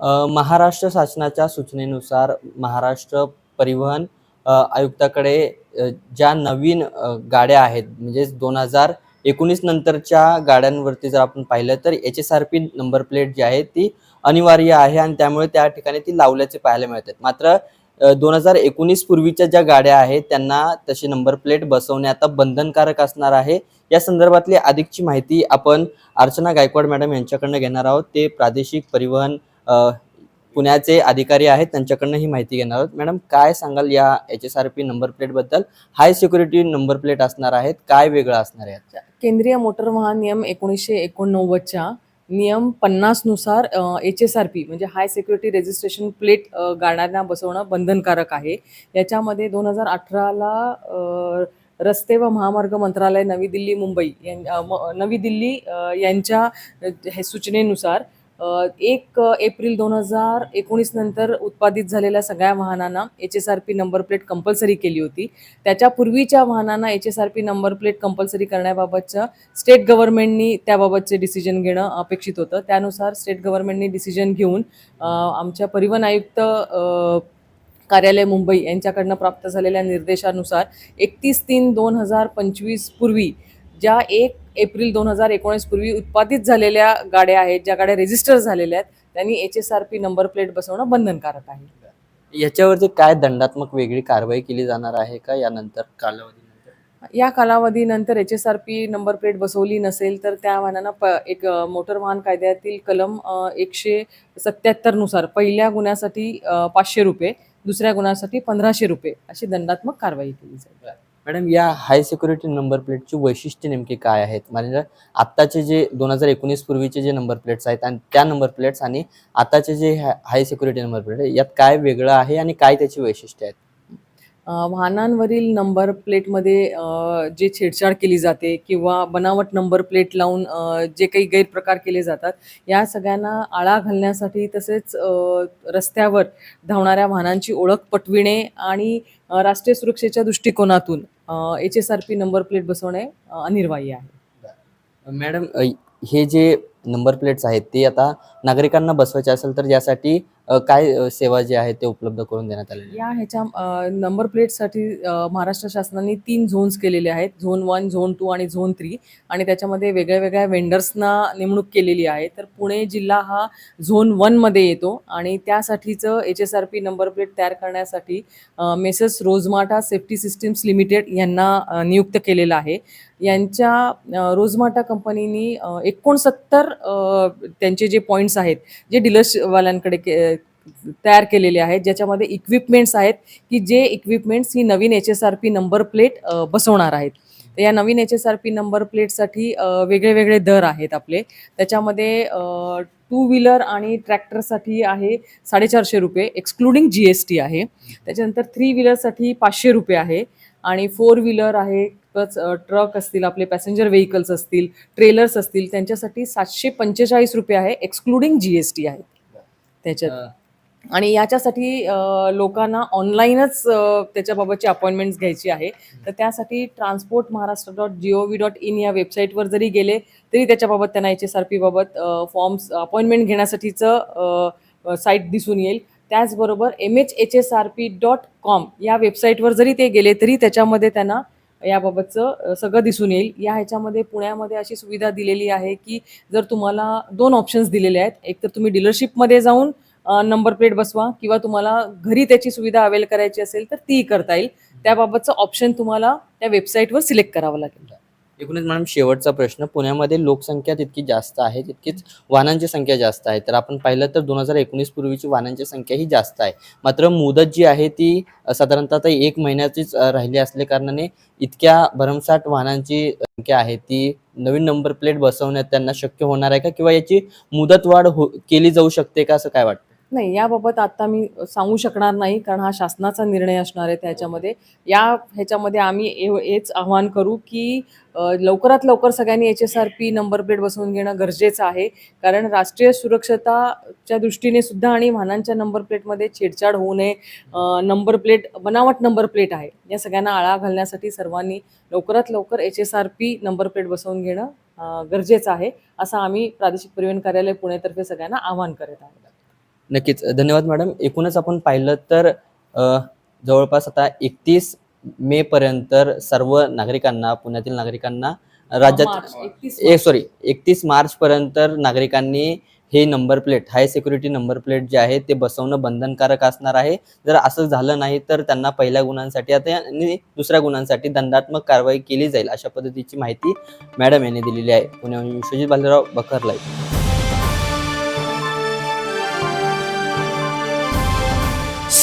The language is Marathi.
महाराष्ट्र शासनाच्या सूचनेनुसार महाराष्ट्र परिवहन आयुक्ताकडे ज्या नवीन गाड्या आहेत म्हणजेच दोन हजार एकोणीस नंतरच्या गाड्यांवरती जर आपण पाहिलं तर H S R P number plate जी आहे ती अनिवार्य आहे आणि त्यामुळे त्या ठिकाणी ती लावल्याचे पाहायला मिळतात. मात्र दोन हजार एकोणीस पूर्वीच्या ज्या गाड्या आहेत त्यांना तशी नंबर प्लेट बसवणे आता बंधनकारक असणार आहे. या संदर्भातली अधिकची माहिती आपण अर्चना गायकवाड मॅडम यांच्याकडनं घेणार आहोत. ते प्रादेशिक परिवहन पुण्याचे अधिकारी आहेत त्यांच्याकडनं ही माहिती घेणार आहोत. मॅडम काय सांगाल या H S R P number प्लेटबद्दल? High security number plate असणार आहेत काय वेगळं असणार आहे केंद्रीय मोटर वाहन नियम एकोणीसशे एकोणनव्वदच्या नियम पन्नासनुसार एच एस आर पी म्हणजे हाय सिक्युरिटी रेजिस्ट्रेशन प्लेट गाड्यांना बसवणं बंधनकारक आहे. याच्यामध्ये दोन हजार अठराला रस्ते व महामार्ग मंत्रालय नवी दिल्ली मुंबई यां- नवी दिल्ली यांच्या हे सूचनेनुसार एक एप्रिल दोन हजार एकोणीस नंतर उत्पादित झालेल्या सगळ्या वाहनांना H S R P number plate compulsory केली होती. त्याच्या पूर्वीच्या वाहनांना H S R P number plate compulsory करण्याबाबतचं state गव्हर्नमेंटनी त्याबाबतचे डिसिजन घेणं अपेक्षित होतं. त्यानुसार स्टेट गव्हर्नमेंटनी डिसिजन घेऊन आमच्या परिवहन आयुक्त कार्यालय मुंबई यांच्याकडनं प्राप्त झालेल्या निर्देशानुसार एकतीस तीन दोन हजार पंचवीस पूर्वी ज्या एक एप्रिल दोन हजार एकोणीस पूर्वी उत्पादित झालेल्या गाड्या आहेत ज्या गाड्या रेजिस्टर झालेल्या आहेत त्यांनी H S R P number plate बसवणं बंधनकारक आहे. याच्यावरती काय दंडात्मक वेगळी कारवाई केली जाणार आहे का यानंतर? कालावधीनंतर. या कालावधीनंतर H S R P number plate बसवली नसेल तर त्या वाहनांना प एक मोटर वाहन कायद्यातील कलम एकशे सत्याहत्तरनुसार पहिल्या गुन्ह्यासाठी पाचशे रुपये दुसऱ्या गुन्ह्यासाठी पंधराशे रुपये अशी दंडात्मक कारवाई केली जाईल. मॅडम या हाय सिक्युरिटी नंबर प्लेटची वैशिष्ट्य नेमकी काय आहेत? म्हणजे आत्ताचे जे दोन हजार एकोणीस पूर्वीचे जे नंबर प्लेट्स आहेत आणि त्या नंबर प्लेट्स आणि आताचे जे हाय सिक्युरिटी नंबर प्लेट आहे यात काय वेगळं आहे आणि काय त्याची वैशिष्ट्य आहेत? वाहनांवरील नंबर प्लेटमध्ये जे छेडछाड केली जाते किंवा बनावट नंबर प्लेट लावून जे काही गैरप्रकार केले जातात या सगळ्यांना आळा घालण्यासाठी तसेच रस्त्यावर धावणाऱ्या वाहनांची ओळख पटविणे आणि राष्ट्रीय सुरक्षेच्या दृष्टिकोनातून H S R P number plate बसवणे अनिर्वाह्य आहे. मॅडम हे जे नंबर प्लेट्स आहेत ते आता नागरिकांना बसवायचे असेल तर यासाठी काय सेवा जे आहेत ते उपलब्ध करून देण्यात आलेल्या या ह्याच्या नंबर प्लेटसाठी महाराष्ट्र शासनाने तीन झोन्स केलेले आहेत. झोन वन झोन टू आणि झोन थ्री आणि त्याच्यामध्ये वेगळ्या वेगळ्या वेंडर्सना नेमणूक केलेली आहे. तर पुणे जिल्हा हा झोन वनमध्ये येतो. आणि त्यासाठीचं H S R P number plate तयार करण्यासाठी messrs Rosmerta safety systems limited यांना नियुक्त केलेलं आहे. यांच्या रोजमाटा कंपनीनी एकोणसत्तर त्यांचे जे पॉईंट्स आहेत जे डीलर्सवाल्यांकडे के तयार केलेले आहेत ज्याच्यामध्ये इक्विपमेंट्स आहेत की जे इक्विपमेंट्स ही नवीन H S R P number plate बसवणार आहेत. तर या नवीन H S R P number प्लेटसाठी वेगळे वेगळे दर आहेत आपले. त्याच्यामध्ये टू व्हीलर आणि ट्रॅक्टरसाठी आहे साडेचारशे रुपये एक्सक्लुडिंग जी एस टी आहे. त्याच्यानंतर थ्री व्हीलरसाठी पाचशे रुपये आहे आणि फोर व्हीलर आहे ट्रक असतील आपले पॅसेंजर व्हेकल्स असतील ट्रेलर्स असतील त्यांच्यासाठी सातशे पंचेचाळीस रुपये आहे एक्सक्लुडिंग जी एस टी आहे. त्याच्यात. आणि याच्यासाठी लोकांना ऑनलाईनच त्याच्याबाबतची अपॉइंटमेंट्स घ्यायची आहे. तर त्यासाठी transport Maharashtra dot G O V dot in या वेबसाईटवर जरी गेले तरी त्याच्याबाबत त्यांना एच एस आर पीबाबत फॉर्म्स अपॉइंटमेंट घेण्यासाठीचं साईट दिसून येईल. त्याचबरोबर M H H S R P dot com या वेबसाईटवर जरी ते गेले तरी त्याच्यामध्ये त्यांना याबाबतचं सगळं दिसून येईल. या ह्याच्यामध्ये पुण्यामध्ये अशी सुविधा दिलेली आहे की जर तुम्हाला दोन ऑप्शन्स दिलेले आहेत. एक तर तुम्ही डीलरशिपमध्ये जाऊन नंबर प्लेट बसवा किंवा तुम्हाला घरी त्याची सुविधा अवेल करायची असेल तर तीही करता येईल. त्याबाबतचं ऑप्शन तुम्हाला त्या वेबसाईटवर सिलेक्ट करावं लागेल. एकूणच मॅडम शेवटचा प्रश्न. पुण्यामध्ये लोकसंख्या तितकी जास्त आहे तितकीच वाहनांची संख्या जास्त आहे. तर आपण पाहिलं तर दोन हजार एकोणीस पूर्वीची वाहनांची संख्या ही जास्त आहे. मात्र मुदत जी आहे ती साधारणतः एक महिन्याचीच राहिली असल्या कारणाने इतक्या भरमसाठ वाहनांची संख्या आहे. ती नवीन नंबर प्लेट बसवण्यात त्यांना शक्य होणार आहे का? किंवा याची मुदतवाढ हो केली जाऊ शकते का? असं काय वाटतं? नाही याबाबत आत्ता मी सांगू शकणार नाही कारण हा शासनाचा निर्णय असणार आहे त्याच्यामध्ये. या ह्याच्यामध्ये आम्ही एव- हेच आवाहन करू की लवकरात लवकर सगळ्यांनी H S R P number plate बसवून घेणं गरजेचं आहे. कारण राष्ट्रीय सुरक्षताच्या दृष्टीने सुद्धा आणि वाहनांच्या नंबर प्लेटमध्ये छेडछाड होऊ नये. नंबर प्लेट बनावट नंबर प्लेट आहे. या सगळ्यांना आळा घालण्यासाठी सर्वांनी लवकरात लवकर H S R P number plate बसवून घेणं गरजेचं आहे. असं आम्ही प्रादेशिक परिवहन कार्यालय पुणेतर्फे सगळ्यांना आवाहन करत आहोत. नक्कीच. धन्यवाद मॅडम. एकूणच आपण पाहिलं तर जवळपास आता एकतीस मे पर्यंत सर्व नागरिकांना पुण्यातील नागरिकांना राज्यात मार्च, 31 ए सॉरी एकतीस मार्च पर्यंत नागरिकांनी हे number plate high security number plate जे आहे ते बसवणं बंधनकारक असणार आहे. जर असं झालं नाही तर त्यांना पहिल्या गुन्ह्यांसाठी आता आणि दुसऱ्या गुन्ह्यांसाठी दंडात्मक कारवाई केली जाईल अशा पद्धतीची माहिती मॅडम यांनी दिलेली आहे. पुण्याहून विश्वजित बालेराव बखर